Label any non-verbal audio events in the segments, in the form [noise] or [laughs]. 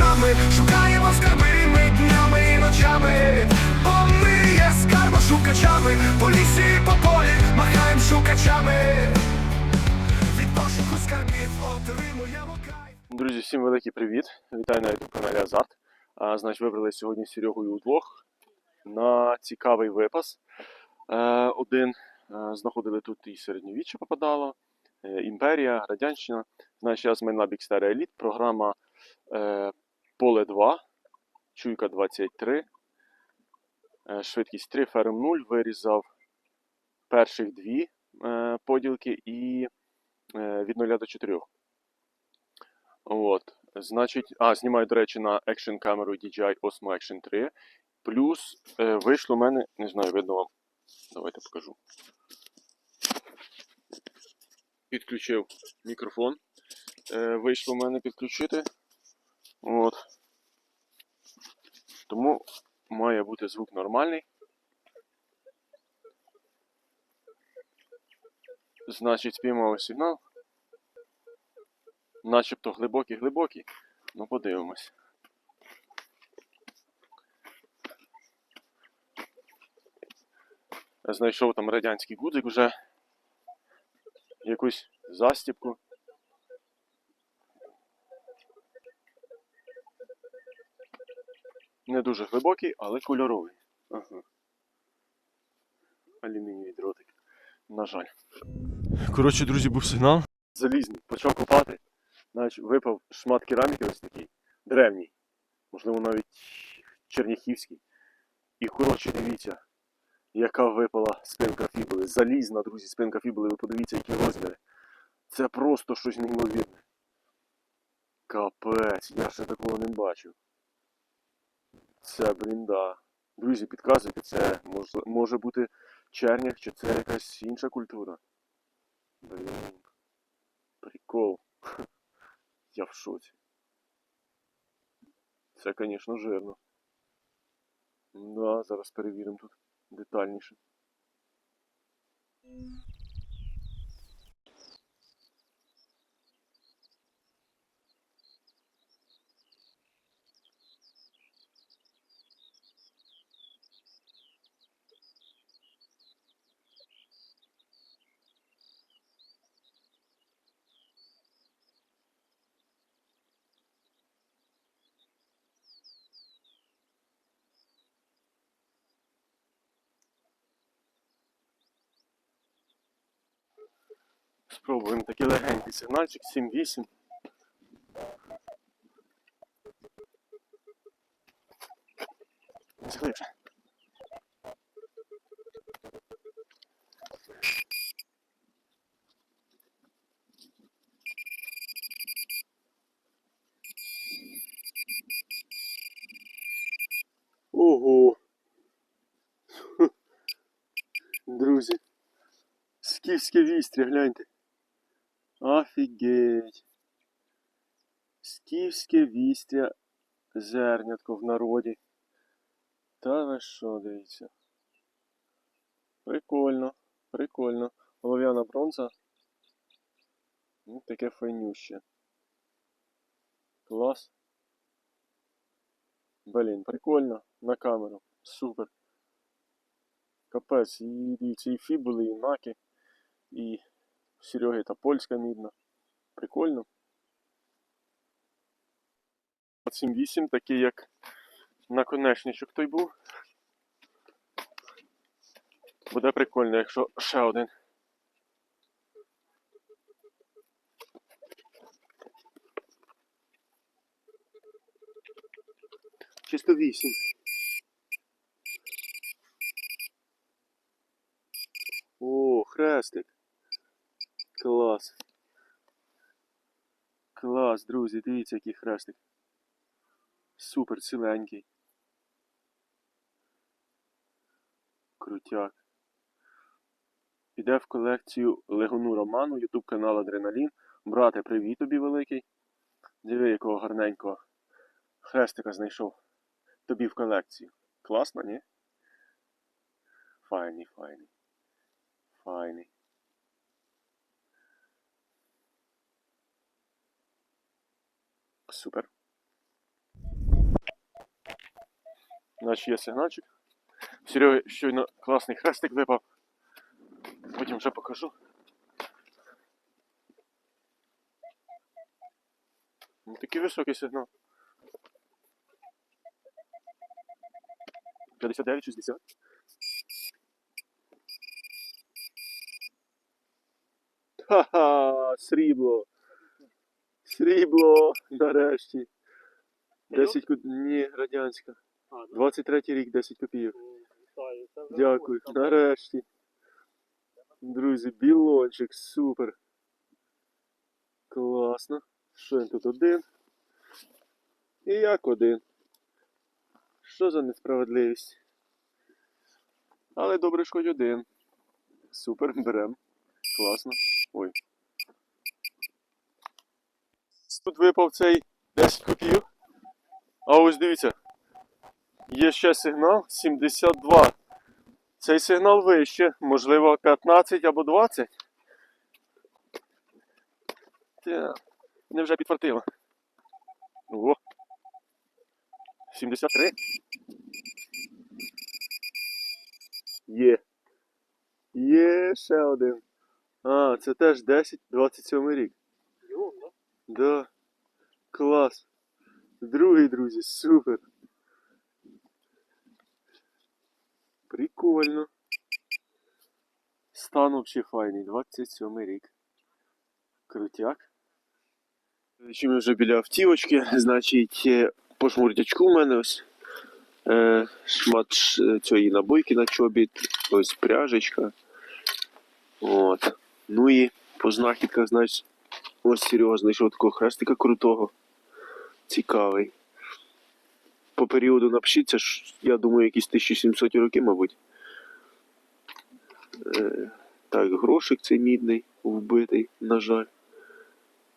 шукачами, шукаємо скарби ми днями і ночами, бо ми є скарбошукачами, по лісі по полі махаємо шукачами, від пошуку скарбів отримуємо кайф. Друзі, всім великий привіт! Вітаю на youtube каналі Азарт. А, значить, вибрали сьогодні з Серегою удвох на цікавий випас. Е, один е, знаходили тут і середньовіччя попадало, е, імперія, радянщина. Значить, на Big Star Elite, програма е, Поле 2, Чуйка 23, е, швидкість 3, ферм 0, вирізав перших дві е, поділки і е, від 0 до 4. От, значить, а, знімаю, до речі, на екшн камеру DJI Osmo Action 3. Плюс вийшло в мене, не знаю, видно вам. Давайте покажу. Підключив мікрофон. Вийшло в мене підключити. От. Тому має бути звук нормальний. Значить, спіймав сигнал. Начебто глибокий-глибокий. Ну, подивимось. Знайшов там радянський гудзик вже. Якусь застіпку. Не дуже глибокий, але кольоровий. Ага. Алюмінієвий дротик. На жаль. Коротше, друзі, був сигнал. Залізний. Почав копати. Значить, випав шмат кераміки ось такий, древній, можливо, навіть черняхівський. І коротше, дивіться, яка випала спинка фібули. Залізна, друзі, спинка фібули, ви подивіться, які розміри. Це просто щось неймовірне. Капець, я ще такого не бачив. Це, блін, да. Друзі, підказуйте, це може, може бути чернях, чи це якась інша культура. Блін. Прикол. [laughs] Я в шоці. Це, звісно, жирно. Да, зараз перевіримо тут детальніше. Спробуємо такий легенький сигнальчик 7-8. Глибше. Ого! Друзі, скіфське вістря, гляньте. Офігеть. Скіфське вістря зернятко в народі. Та ви що, дивіться. Прикольно, прикольно. Голов'яна бронза. Ну, таке файнюще. Клас. Блін, прикольно. На камеру. Супер. Капець, і і фібули, і наки, і Сереги та польська мідна. Прикольно. 7-8, такий як наконечничок той був. Буде прикольно, якщо ще один. Чисто 8. О, хрестик. Клас. Клас, друзі, дивіться, який хрестик. Супер ціленький. Крутяк. Піде в колекцію Легону Роману, ютуб канал Адреналін. Брате, привіт тобі великий. Диви, якого гарненького хрестика знайшов. Тобі в колекцію. Класно, ні? Файний, файний. Файний. Супер. Значить є сигнальчик. Серега щойно класний хрестик випав. Потім вже покажу. Ну, такий високий сигнал. 59-60. Ха-ха, срібло. Срібло, нарешті. 10 ку... Ні, радянська. 23 рік, 10 копійок. Дякую. Нарешті. Друзі, білончик, супер. Класно. Що він тут один? І як один. Що за несправедливість? Але добре, що хоч один. Супер, берем. Класно. Ой. Тут випав цей 10 копійок. А ось дивіться. Є ще сигнал 72. Цей сигнал вище, можливо, 15 або 20. Так, не вже підфартило. О. 73. Є. Є ще один. А, це теж 10, 27 рік. Да? Клас. Другий, друзі, супер. Прикольно. Стан вообще файний, 27 рік. Крутяк. Чи ми вже біля автівочки, значить, е, по шмурдячку у мене ось е, шмат цієї набойки на чобіт, ось пряжечка. От. Ну і по знахідках, значить, ось Серега знайшов такого хрестика крутого. Цікавий. По періоду напишіть, це я думаю, якісь 1700 роки, мабуть. Е, так, грошик цей мідний, вбитий, на жаль.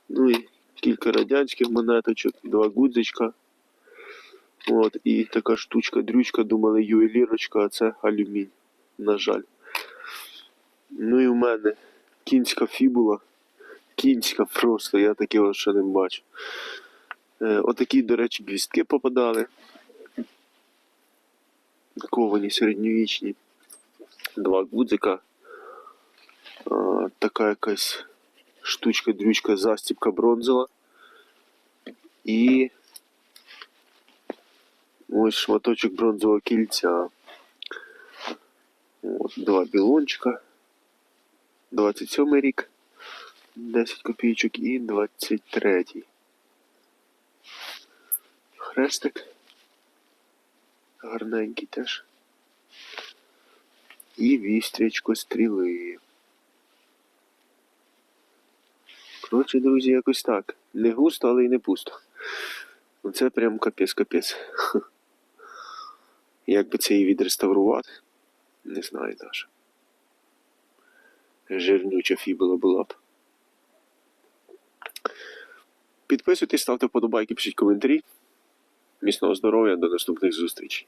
Ну і кілька радянських монеточок, два гудзичка. От, і така штучка, дрючка, думали, ювелірочка, а це алюмінь, на жаль. Ну і в мене кінська фібула. Кінська просто, я таке ще не бачу. Е, отакі, до речі, гвіздки попадали. Ковані середньовічні. Два гудзика. А, така якась штучка, дрючка, застібка бронзова. І ось шматочок бронзового кільця. От, два білончика. 27 рік. 10 копійочок і 23. Хрестик. Гарненький теж. І вістрячко стріли. Коротше, друзі, якось так. Не густо, але й не пусто. Ну це прям капець-капець. [laughs] Як би це її відреставрувати? Не знаю навіть. Жирнюча фібула була б. Підписуйтесь, ставте вподобайки, пишіть коментарі. Міцного здоров'я, до наступних зустрічей.